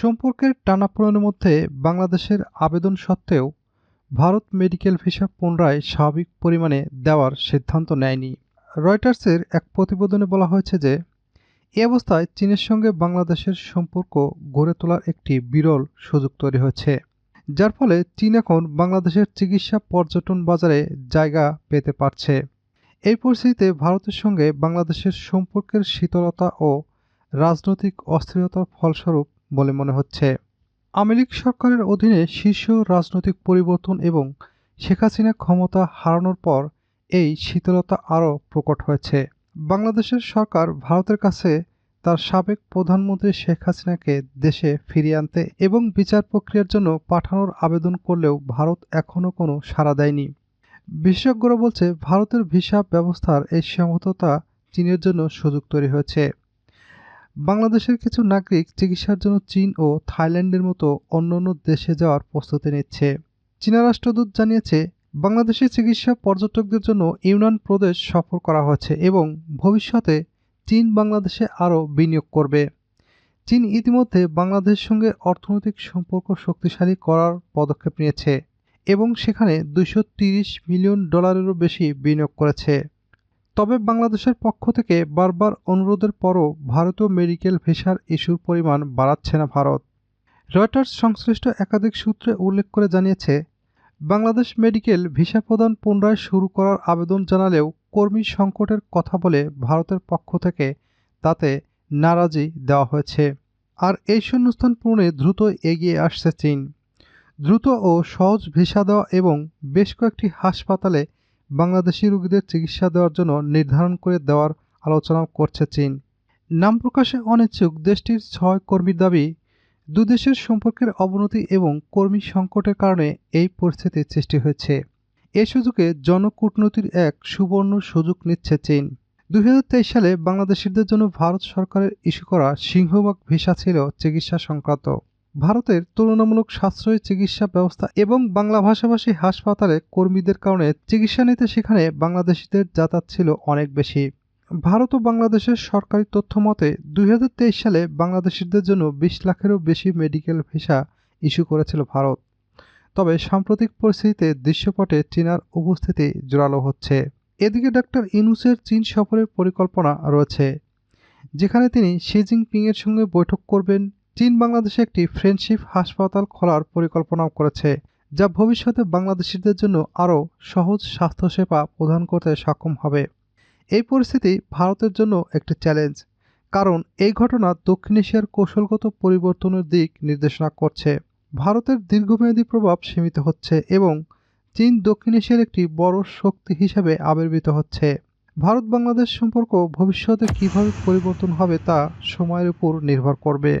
সম্পর্কের টানাপোড়েনের মধ্যে বাংলাদেশের আবেদন সত্ত্বেও ভারত মেডিকেল ভিসা পুনরায় স্বাভাবিক পরিমাণে দেওয়ার সিদ্ধান্ত নেয়নি। রয়টার্সের এক প্রতিবেদনে বলা হয়েছে যে, এ অবস্থায় চীনের সঙ্গে বাংলাদেশের সম্পর্ক গড়ে তোলার একটি বিরল সুযোগ তৈরি হয়েছে, যার ফলে চীন এখন বাংলাদেশের চিকিৎসা পর্যটন বাজারে জায়গা পেতে পারছে। এই পরিস্থিতিতে ভারতের সঙ্গে বাংলাদেশের সম্পর্কের শীতলতা ও রাজনৈতিক অস্থিরতার ফলস্বরূপ বলে মনে হচ্ছে, আওয়ামী লীগ সরকারের অধীনে শীর্ষ রাজনৈতিক পরিবর্তন এবং শেখ হাসিনা ক্ষমতা হারানোর পর এই শীতলতা আরও প্রকট হয়েছে। বাংলাদেশের সরকার ভারতের কাছে তার সাবেক প্রধানমন্ত্রী শেখ হাসিনাকে দেশে ফিরিয়ে আনতে এবং বিচার প্রক্রিয়ার জন্য পাঠানোর আবেদন করলেও ভারত এখনও কোনো সাড়া দেয়নি। বিশেষজ্ঞরা বলছে, ভারতের ভিসা ব্যবস্থার এই সীমাবদ্ধতা চীনের জন্য সুযোগ তৈরি হয়েছে। বাংলাদেশের কিছু নাগরিক চিকিৎসার জন্য চীন ও থাইল্যান্ডের মতো অন্যান্য দেশে যাওয়ার প্রস্তুতি নিচ্ছে। চীনা রাষ্ট্রদূত জানিয়েছে, বাংলাদেশি চিকিৎসা পর্যটকদের জন্য ইউনান প্রদেশ সফর করা হয়েছে এবং ভবিষ্যতে চীন বাংলাদেশে আরও বিনিয়োগ করবে। চীন ইতিমধ্যে বাংলাদেশের সঙ্গে অর্থনৈতিক সম্পর্ক শক্তিশালী করার পদক্ষেপ নিয়েছে এবং সেখানে দুইশো মিলিয়ন ডলারেরও বেশি বিনিয়োগ করেছে। তবে বাংলাদেশের পক্ষ থেকে বারবার অনুরোধের পরও ভারতীয় মেডিকেল ভিসার ইস্যুর পরিমাণ বাড়াচ্ছে না ভারত। রয়টার্স সংশ্লিষ্ট একাধিক সূত্রে উল্লেখ করে জানিয়েছে, বাংলাদেশ মেডিকেল ভিসা প্রদান পুনরায় শুরু করার আবেদন জানালেও কর্মী সংকটের কথা বলে ভারতের পক্ষ থেকে তাতে নারাজি দেওয়া হয়েছে। আর এই শূন্যস্থান পূরণে দ্রুত এগিয়ে আসছে চীন। দ্রুত ও সহজ ভিসা দেওয়া এবং বেশ কয়েকটি হাসপাতালে বাংলাদেশি রোগীদের চিকিৎসা দেওয়ার জন্য নির্ধারণ করে দেওয়ার আলোচনা করছে চীন। নাম প্রকাশে অনিচ্ছুক দেশটির ছয় কর্মীর দাবি দুদেশের সম্পর্কের অবনতি এবং কর্মী সংকটের কারণে এই পরিস্থিতির সৃষ্টি হয়েছে। এ সুযোগে জনকূটনীতির এক সুবর্ণ সুযোগ নিচ্ছে চীন। দু হাজার তেইশ সালে বাংলাদেশিদের জন্য ভারত সরকারের ইস্যু করা সিংহবাগ ভিসা ছিল চিকিৎসা সংক্রান্ত। ভারতের তুলনামূলক সাশ্রয়ী চিকিৎসা ব্যবস্থা এবং বাংলা ভাষাভাষী হাসপাতালে কর্মীদের কারণে চিকিৎসা নিতে সেখানে বাংলাদেশিদের যাতায়াত ছিল অনেক বেশি। ভারত ও বাংলাদেশের সরকারি তথ্য মতে, দুই হাজার তেইশ সালে বাংলাদেশিদের জন্য বিশ লাখেরও বেশি মেডিকেল ভিসা ইস্যু করেছিল ভারত। তবে সাম্প্রতিক পরিস্থিতিতে দৃশ্যপটে চীনার উপস্থিতি জোরালো হচ্ছে। এদিকে ডাক্তার ইনুসের চীন সফরের পরিকল্পনা রয়েছে, যেখানে তিনি শি জিনপিংয়ের সঙ্গে বৈঠক করবেন চীন বাংলাদেশে একটি ফ্রেন্ডশিপ হাসপাতাল খোলার পরিকল্পনাও করেছে, যা ভবিষ্যতে বাংলাদেশিদের জন্য আরও সহজ স্বাস্থ্যসেবা প্রদান করতে সক্ষম হবে। এই পরিস্থিতি ভারতের জন্য একটি চ্যালেঞ্জ, কারণ এই ঘটনা দক্ষিণ এশিয়ার কৌশলগত পরিবর্তনের দিক নির্দেশনা করছে। ভারতের দীর্ঘমেয়াদী প্রভাব সীমিত হচ্ছে এবং চীন দক্ষিণ এশিয়ার একটি বড় শক্তি হিসেবে আবির্ভূত হচ্ছে। ভারত বাংলাদেশ সম্পর্ক ভবিষ্যতে কীভাবে পরিবর্তন হবে তা সময়ের উপর নির্ভর করবে।